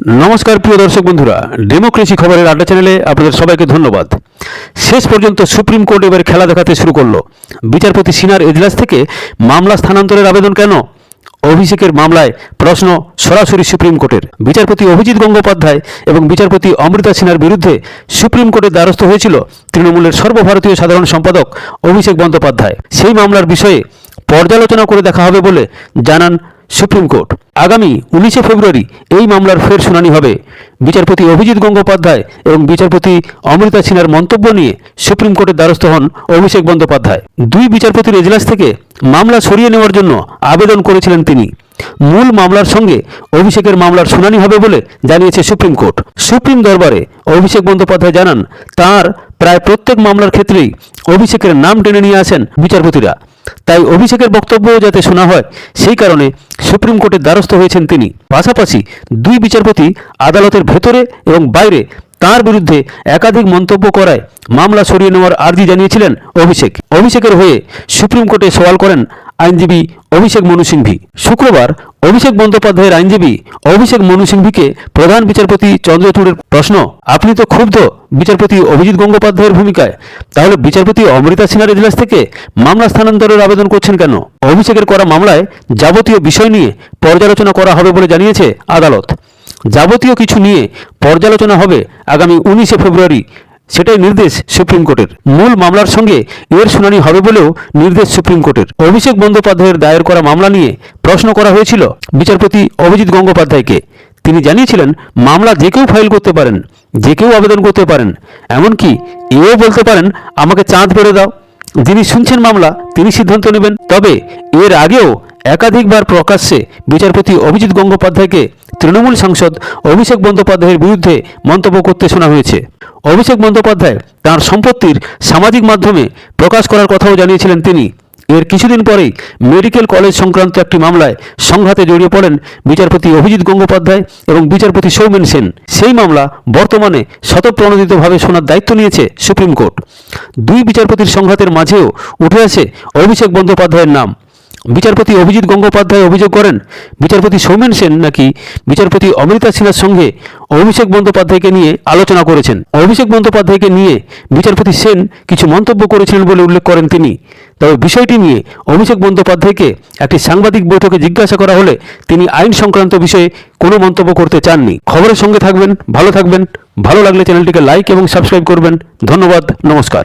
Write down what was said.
নমস্কার, প্রিয় দর্শক বন্ধুরা। ডেমোক্রেসি খবরের আড্ডা চ্যানেলে আপনাদের সবাইকে ধন্যবাদ। শেষ পর্যন্ত সুপ্রিম কোর্ট এবার খেলা দেখাতে শুরু করল। বিচারপতি সিনার এজলাস থেকে মামলা স্থানান্তরের আবেদন কেন? অভিষেকের মামলায় প্রশ্ন সরাসরি সুপ্রিম কোর্টের। বিচারপতি অভিজিৎ গঙ্গোপাধ্যায় এবং বিচারপতি অমৃতা সিনহার বিরুদ্ধে সুপ্রিম কোর্টের দ্বারস্থ হয়েছিল তৃণমূলের সর্বভারতীয় সাধারণ সম্পাদক অভিষেক বন্দ্যোপাধ্যায়। সেই মামলার বিষয়ে পর্যালোচনা করে দেখা হবে বলে জানান সুপ্রিম কোর্ট। আগামী উনিশে ফেব্রুয়ারি এই মামলার ফের শুনানি হবে। বিচারপতি অভিজিৎ গঙ্গোপাধ্যায় এবং বিচারপতি অমৃতা সিনহার মন্তব্য নিয়ে সুপ্রিম কোর্টের দ্বারস্থ হন অভিষেক বন্দ্যোপাধ্যায়। দুই বিচারপতির এজলাস থেকে মামলা সরিয়ে নেওয়ার জন্য আবেদন করেছিলেন তিনি। মূল মামলার সঙ্গে অভিষেকের মামলার শুনানি হবে বলে জানিয়েছে সুপ্রিম কোর্ট। সুপ্রিম দরবারে অভিষেক বন্দ্যোপাধ্যায় জানান, তার প্রায় প্রত্যেক মামলার ক্ষেত্রেই অভিষেকের নাম টেনে নিয়ে আসেন বিচারপতিরা। তাই অভিষেকের বক্তব্যও যাতে শোনা হয়, সেই কারণে সুপ্রিম কোর্টের দ্বারস্থ হয়েছেন তিনি। পাশাপাশি দুই বিচারপতি আদালতের ভেতরে এবং বাইরে তার বিরুদ্ধে একাধিক মন্তব্য করায় মামলা সরিয়ে নেওয়ার আর্জি জানিয়েছিলেন অভিষেক। অভিষেকের হয়ে সুপ্রিম কোর্টে সওয়াল করেন আইনজীবী অভিষেক মনু সিংভি। শুক্রবার অভিষেক বন্দ্যোপাধ্যায়ের আইনজীবী অভিষেক মনু সিংভিকে প্রধান বিচারপতি চন্দ্রচূড়ের প্রশ্ন, আপনি তো ক্ষুব্ধ বিচারপতি অভিজিৎ গঙ্গোপাধ্যায়ের ভূমিকায়। তাহলে বিচারপতি অমৃতা সিনহার এজলাস থেকে মামলা স্থানান্তরের আবেদন করছেন কেন? অভিষেকের করা মামলায় যাবতীয় বিষয় নিয়ে পর্যালোচনা করা হবে বলে জানিয়েছে আদালত। যাবতীয় কিছু নিয়ে পর্যালোচনা হবে আগামী উনিশে ফেব্রুয়ারি। সেটাই নির্দেশ সুপ্রিম কোর্টের। মূল মামলার সঙ্গে এর শুনানি হবে বলেও নির্দেশ সুপ্রিম কোর্টের। অভিষেক বন্দ্যোপাধ্যায়ের দায়ের করা মামলা নিয়ে প্রশ্ন করা হয়েছিল বিচারপতি অভিজিৎ গঙ্গোপাধ্যায়কে। তিনি জানিয়েছিলেন, মামলা যে কেউ ফাইল করতে পারেন, যে কেউ আবেদন করতে পারেন। এমনকি এও বলতে পারেন, আমাকে চাঁদ পেরে দাও। যিনি শুনছেন মামলা, তিনি সিদ্ধান্ত নেবেন। তবে এর আগেও একাধিকবার প্রকাশ্যে বিচারপতি অভিজিৎ গঙ্গোপাধ্যায়কে তৃণমূল সাংসদ অভিষেক বন্দ্যোপাধ্যায়ের বিরুদ্ধে মন্তব্য করতে শোনা হয়েছে। অভিষেক বন্দ্যোপাধ্যায় তার সম্পত্তির সামাজিক মাধ্যমে প্রকাশ করার কথাও জানিয়েছিলেন তিনি। এর কিছুদিন পরেই মেডিকেল কলেজ সংক্রান্ত একটি মামলায় সংঘাতে জড়িয়ে পড়েন বিচারপতি অভিজিৎ গঙ্গোপাধ্যায় এবং বিচারপতি সৌমেন সেন। সেই মামলা বর্তমানে স্বতঃপ্রণোদিতভাবে শোনার দায়িত্ব নিয়েছে সুপ্রিম কোর্ট। দুই বিচারপতির সংঘাতের মাঝেও উঠে আসে অভিষেক বন্দ্যোপাধ্যায়ের নাম। বিচারপতি অভিজিৎ গঙ্গোপাধ্যায় অভিযোগ করেন, বিচারপতি সৌমেন সেন নাকি বিচারপতি অমৃতা সিনহার সঙ্গে অভিষেক বন্দ্যোপাধ্যায়কে নিয়ে আলোচনা করেছেন। অভিষেক বন্দ্যোপাধ্যায়কে নিয়ে বিচারপতি সেন কিছু মন্তব্য করেছিলেন বলে উল্লেখ করেন তিনি। তবে বিষয়টি নিয়ে অভিষেক বন্দ্যোপাধ্যায়কে একটি সাংবাদিক বৈঠকে জিজ্ঞাসা করা হলে তিনি আইন সংক্রান্ত বিষয়ে কোনো মন্তব্য করতে চাননি। খবরের সঙ্গে থাকবেন, ভালো থাকবেন। ভালো লাগলে চ্যানেলটিকে লাইক এবং সাবস্ক্রাইব করবেন। ধন্যবাদ, নমস্কার।